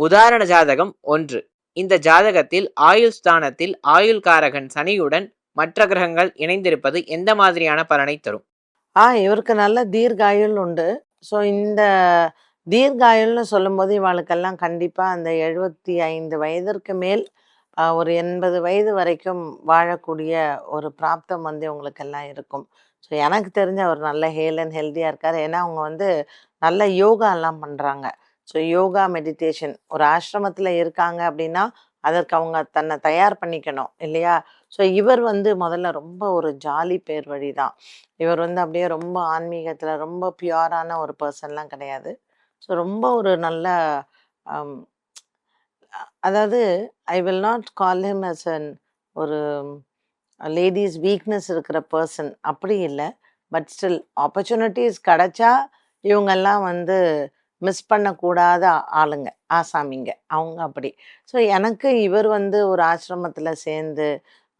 உதாரண ஜாதகம் ஒன்று. இந்த ஜாதகத்தில் ஆயுள் ஸ்தானத்தில் ஆயுள் காரகன் சனியுடன் மற்ற கிரகங்கள் இணைந்திருப்பது எந்த மாதிரியான பலனை தரும்? ஆ இவருக்கு நல்ல தீர்காயுள் உண்டு. ஸோ இந்த தீர்காயுள்னு சொல்லும்போது இவளுக்கெல்லாம் கண்டிப்பாக அந்த எழுபத்தி ஐந்து வயதிற்கு மேல் ஒரு எண்பது வயது வரைக்கும் வாழக்கூடிய ஒரு பிராப்தம் வந்து இவங்களுக்கெல்லாம் இருக்கும். ஸோ எனக்கு தெரிஞ்ச அவர் நல்ல ஹேல் அண்ட் ஹெல்த்தியாக இருக்கார். ஏன்னா அவங்க வந்து நல்ல யோகாலாம் பண்ணுறாங்க ஸோ யோகா மெடிடேஷன் ஒரு ஆசிரமத்தில் இருக்காங்க அப்படின்னா அதற்கு அவங்க தன்னை தயார் பண்ணிக்கணும் இல்லையா? ஸோ இவர் வந்து முதல்ல ரொம்ப ஒரு ஜாலி பேர் வழி தான் இவர் வந்து அப்படியே ரொம்ப ஆன்மீகத்தில் ரொம்ப பியூரான ஒரு பர்சன்லாம் கிடையாது. ஸோ ரொம்ப ஒரு நல்ல அதாவது I will not call him as an ஒரு லேடிஸ் வீக்னஸ் இருக்கிற பர்சன் அப்படி இல்லை. பட் ஸ்டில் ஆப்பர்ச்சுனிட்டிஸ் கிடைச்சா இவங்கெல்லாம் வந்து மிஸ் பண்ணக்கூடாத ஆளுங்க ஆசாமிங்க. அவங்க அப்படி. ஸோ எனக்கு இவர் வந்து ஒரு ஆசிரமத்தில் சேர்ந்து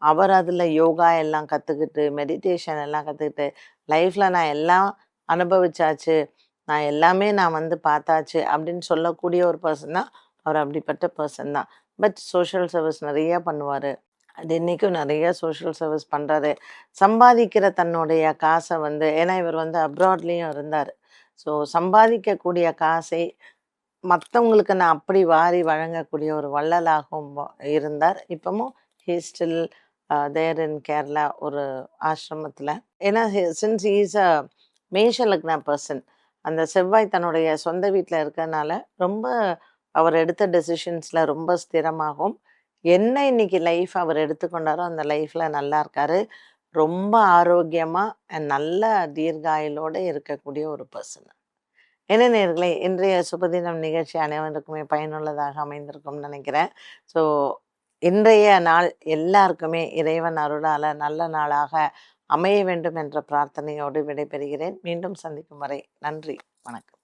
அவர் அதில் யோகா எல்லாம் கற்றுக்கிட்டு மெடிடேஷன் எல்லாம் கற்றுக்கிட்டு லைஃப்பில் நான் எல்லாம் அனுபவிச்சாச்சு நான் எல்லாமே நான் வந்து பார்த்தாச்சு அப்படின்னு சொல்லக்கூடிய ஒரு பர்சன் தான் அவர் அப்படிப்பட்ட பர்சன் தான். பட் சோஷியல் சர்வீஸ் நிறையா பண்ணுவார். அது இன்றைக்கும் நிறைய சோஷியல் சர்வீஸ் பண்ணுறாரு சம்பாதிக்கிற தன்னுடைய காசை வந்து ஏன்னா இவர் வந்து அப்ராட்லேயும் இருந்தார். ஸோ சம்பாதிக்கக்கூடிய காசை மற்றவங்களுக்கு நான் அப்படி வாரி வழங்கக்கூடிய ஒரு வள்ளலாகவும் இருந்தார். இப்பவும் he still there in Kerala ஒரு ஆசிரமத்தில். ஏன்னா சின்ஸ் இஸ் அ மேஷ லக்னா பர்சன் அந்த செவ்வாய் தன்னுடைய சொந்த வீட்டில் இருக்கறனால ரொம்ப அவர் எடுத்த டெசிஷன்ஸில் ரொம்ப ஸ்திரமாகவும் என்ன இன்னைக்கு லைஃப் அவர் எடுத்துக்கொண்டாரோ அந்த லைஃப்பில் நல்லா இருக்காரு. ரொம்ப ஆரோக்கியமாக நல்ல தீர்காயுளோடு இருக்கக்கூடிய ஒரு பர்சன் என்ன நேர்களே இன்றைய சுபதினம் நிகழ்ச்சி அனைவருக்குமே பயனுள்ளதாக அமைந்திருக்கும்னு நினைக்கிறேன். ஸோ இன்றைய நாள் எல்லாருக்குமே இறைவன் அருளால் நல்ல நாளாக அமைய வேண்டும் என்ற பிரார்த்தனையோடு விடைபெறுகிறேன். மீண்டும் சந்திக்கும் வரை நன்றி வணக்கம்.